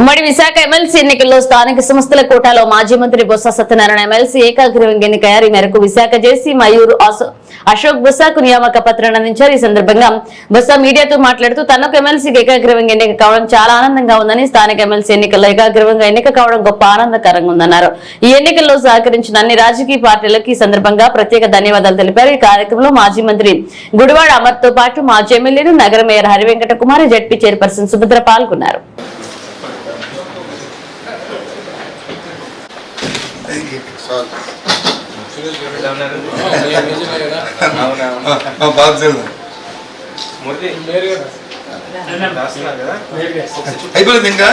ఉమ్మడి విశాఖ ఎమ్మెల్సీ ఎన్నికల్లో స్థానిక సంస్థల కోటాలో మాజీ మంత్రి బొత్స సత్యనారాయణ ఎమ్మెల్సీ ఏకాగ్రీవంగా ఎన్నికయ్యారు. ఈ మేరకు విశాఖ జేసీ మయూర్ అశో- అశోక్ బొత్సకు నియామక పత్రాన్ని అందించారు. ఈ సందర్భంగా బొత్స మీడియాతో మాట్లాడుతూ తనకు ఎమ్మెల్సీకి ఏకాగ్రీవంగా ఎన్నిక కావడం చాలా ఆనందంగా ఉందని స్థానిక ఎమ్మెల్సీ ఎన్నికల్లో ఏకాగ్రీవంగా ఎన్నిక కావడం గొప్ప ఆనందకరంగా ఉందన్నారు. ఈ ఎన్నికల్లో సహకరించిన అన్ని రాజకీయ పార్టీలకు ఈ సందర్భంగా ప్రత్యేక ధన్యవాదాలు తెలిపారు. ఈ కార్యక్రమంలో మాజీ మంత్రి గుడివాడ అమర్తో పాటు మాజీ ఎమ్మెల్యేలు నగర mayor Hari Venkata Kumar ZP chairperson Subhadra పాల్గొన్నారు. అయిపోయింది ఇంకా?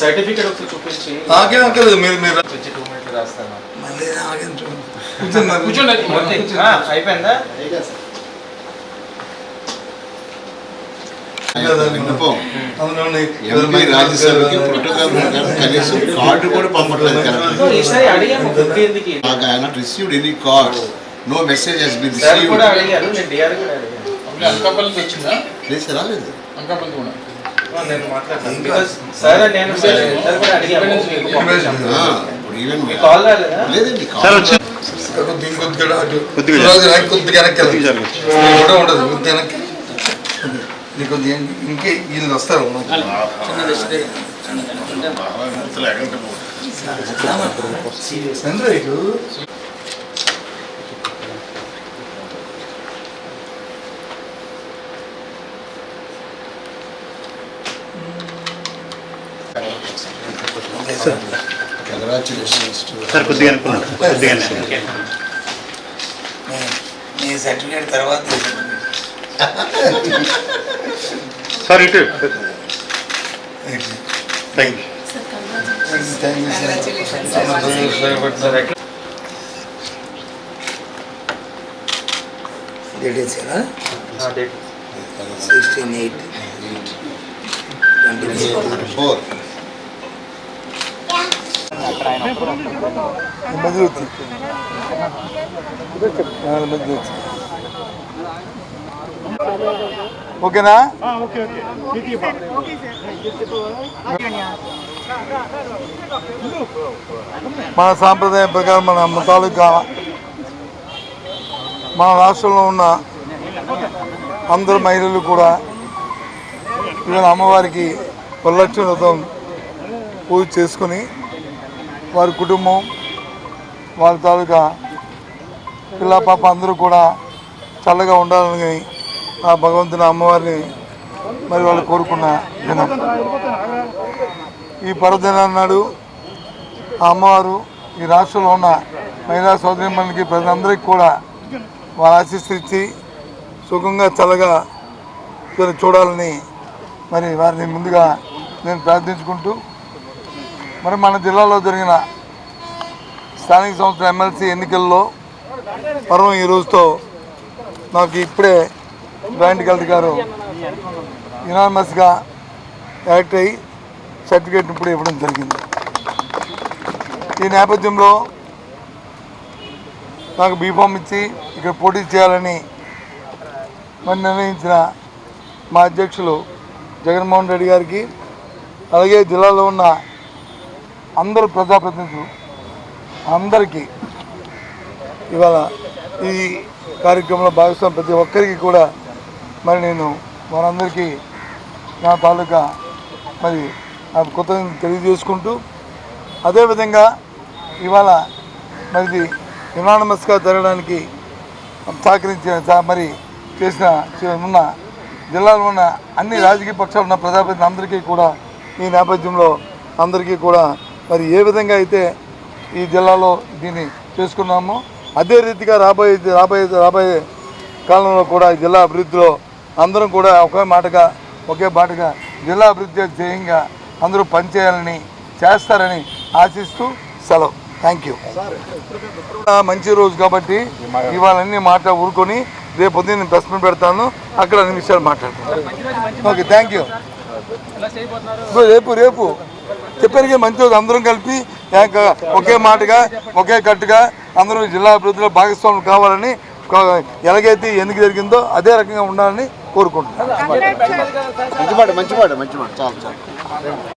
సర్టిఫికేట్ ఒకసారి చూపించి. నాకేం అక్కర్లేదు మీరు మీరు టూ రాస్తాను. మళ్ళీ అయిపోయిందా. అవునండి. ఎంపీ రాజ్యసభకి ప్రోటోకాల్ ప్రకారం కనీసం కార్డు కూడా పంపట్లేదు కరెక్ట్ ఈసారి అడిగాము ఫిఫ్టీ ఎందుకు? నాకు ఆయన received any card no message he's been sir received కూడా లేదు రాలేదు. కొద్దిగా కొద్దిగా వెనక్కి ఉండదు కొద్దిగా వెనక్కి. నీకు ఇంకే వీళ్ళు వస్తారు. సార్ కొద్దిగా అనుకున్నాను. కొద్దిగా నీ సర్టిఫికేట్ తర్వాత సార్ ఇటు థ్యాంక్ యూ సార్ ఎట్లా డేట్ ఆ, డేట్ సిక్స్టీన్ ఎయిట్ ఫోర్ ఓకేనా? మన సాంప్రదాయం ప్రకారం మన తాలూకా మన రాష్ట్రంలో ఉన్న అందరు మహిళలు కూడా ఇవాళ అమ్మవారికి వరలక్ష్మి వ్రతం పూజ చేసుకుని వారి కుటుంబం వారి తాలూకా పిల్ల పాప అందరూ కూడా చల్లగా ఉండాలని ఆ భగవంతుని అమ్మవారిని మరి వాళ్ళు కోరుకున్న దినం. ఈ పర్వదినాన్ని నాడు ఆ అమ్మవారు ఈ రాష్ట్రంలో ఉన్న మహిళా సోదరిమణులకి ప్రజలందరికీ కూడా వాళ్ళ ఆశీస్సు ఇచ్చి సుఖంగా చల్లగా చూడాలని మరి వారిని ముందుగా నేను ప్రార్థించుకుంటూ మరి మన జిల్లాలో జరిగిన స్థానిక సంస్థల ఎమ్మెల్సీ ఎన్నికల్లో పర్వం ఈ రోజుతో నాకు ఇప్పుడే జాయింట్ కలెక్టర్ గారు యునానిమస్గా యాక్ట్ అయ్యి సర్టిఫికేట్ ఇప్పుడు ఇవ్వడం జరిగింది. ఈ నేపథ్యంలో నాకు బీఫామ్ ఇచ్చి ఇక్కడ పోటీ చేయాలని మరి నిర్ణయించిన మా అధ్యక్షులు జగన్మోహన్ రెడ్డి గారికి అలాగే జిల్లాలో ఉన్న అందరు ప్రజాప్రతినిధులు అందరికీ ఇవాళ ఈ కార్యక్రమంలో భాగస్వామి ప్రతి ఒక్కరికి కూడా మరి నేను వారందరికీ నా తాలూకా మరి ఆ కృతజ్ఞత తెలియజేసుకుంటూ అదేవిధంగా ఇవాళ మరిది యునానమస్గా జరగడానికి సహకరించిన మరి చేసిన ఉన్న జిల్లాలో ఉన్న అన్ని రాజకీయ పక్షాలు ఉన్న ప్రజాప్రతినిధులు అందరికీ కూడా ఈ నేపథ్యంలో అందరికీ కూడా మరి ఏ విధంగా అయితే ఈ జిల్లాలో దీన్ని చేసుకున్నామో అదే రీతిగా రాబోయే రాబోయే రాబోయే కాలంలో కూడా ఈ జిల్లా అభివృద్ధిలో అందరం కూడా ఒకే మాటగా ఒకే బాటగా జిల్లా అభివృద్ధి ధ్యేయంగా అందరూ పనిచేయాలని చేస్తారని ఆశిస్తూ సెలవు. థ్యాంక్ యూ మంచి రోజు కాబట్టి ఇవాళన్నీ మాట ఊరుకొని రేపు పొద్దున్న నేను ప్రెస్ పెడతాను. అక్కడ అన్ని విషయాలు మాట్లాడతాను ఓకే థ్యాంక్ యూ రేపు రేపు. చెప్పారుగా మంచి రోజు అందరం కలిపి ఒకే మాటగా ఒకే కట్టుగా అందరూ జిల్లా అభివృద్ధిలో భాగస్వాములు కావాలని ఎలాగైతే ఎన్నిక జరిగిందో అదే రకంగా ఉండాలని కోరుకుంటున్నాను. మంచి మాట మంచి మాట మంచి మాట. చాలు చాలు.